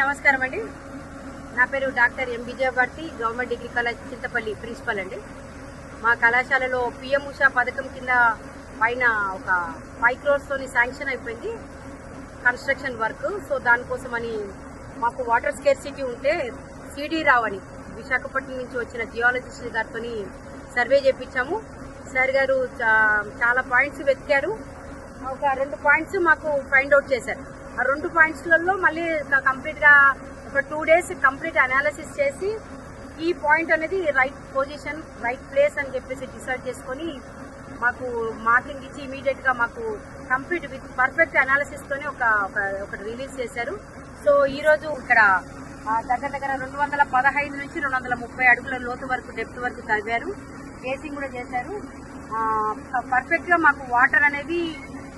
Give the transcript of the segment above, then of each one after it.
నమస్కారం అండి. నా పేరు doctor M Bharti government degree college Chintapalli principal అండి. మా కళాశాలలో పిఎం ఉషా పథకం కింద పైన ఒక ఫైవ్ క్రోర్స్తోని శాంక్షన్ అయిపోయింది. Construction work. సో దానికోసమని మాకు వాటర్ స్కేర్సిటీ ఉంటే సీడీ రావని విశాఖపట్నం నుంచి వచ్చిన జియాలజిస్ట్ గారితో సర్వే చేపించాము. సార్ గారు చా- చాలా పాయింట్స్ వెతికారు. ఒక రెండు పాయింట్స్ మాకు ఫైండ్ అవుట్ చేశారు. రెండు పాయింట్స్లలో మళ్ళీ కంప్లీట్గా ఒక టూ డేస్ కంప్లీట్ అనాలిసిస్ చేసి ఈ పాయింట్ అనేది రైట్ పొజిషన్ రైట్ ప్లేస్ అని చెప్పేసి డిసైడ్ చేసుకొని మాకు మార్కింగ్ ఇచ్చి ఇమీడియట్గా మాకు కంప్లీట్ విత్ పర్ఫెక్ట్ అనాలిసిస్తోనే ఒక ఒక- ఒకటి రిలీజ్ చేశారు. సో ఈరోజు ఇక్కడ దగ్గర దగ్గర రెండు వందల పదహైదు నుంచి రెండు వందల ముప్పై అడుగుల లోతు వరకు డెప్త్ వరకు తవ్వారు. కేసింగ్ కూడా చేశారు. పర్ఫెక్ట్గా మాకు వాటర్ అనేది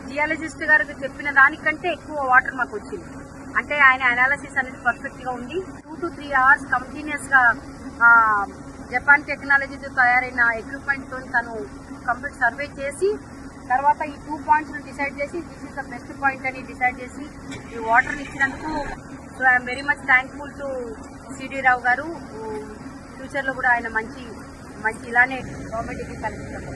జియాలజిస్ట్ గారు చెప్పిన దానికంటే ఎక్కువ వాటర్ మాకు వచ్చింది. అంటే ఆయన అనాలసిస్ అనేది పర్ఫెక్ట్గా ఉంది. టూ టు త్రీ అవర్స్ కంటిన్యూస్గా జపాన్ టెక్నాలజీతో తయారైన ఎక్విప్మెంట్తో తను కంప్లీట్ సర్వే చేసి తర్వాత ఈ టూ పాయింట్స్ డిసైడ్ చేసి this is the best point అని డిసైడ్ చేసి ఈ వాటర్ ఇచ్చినందుకు so I'm very much thankful to C D Rao garu. ఫ్యూచర్లో కూడా ఆయన మంచి మంచి ఇలానే గవర్నమెంట్ కల్పిస్తారు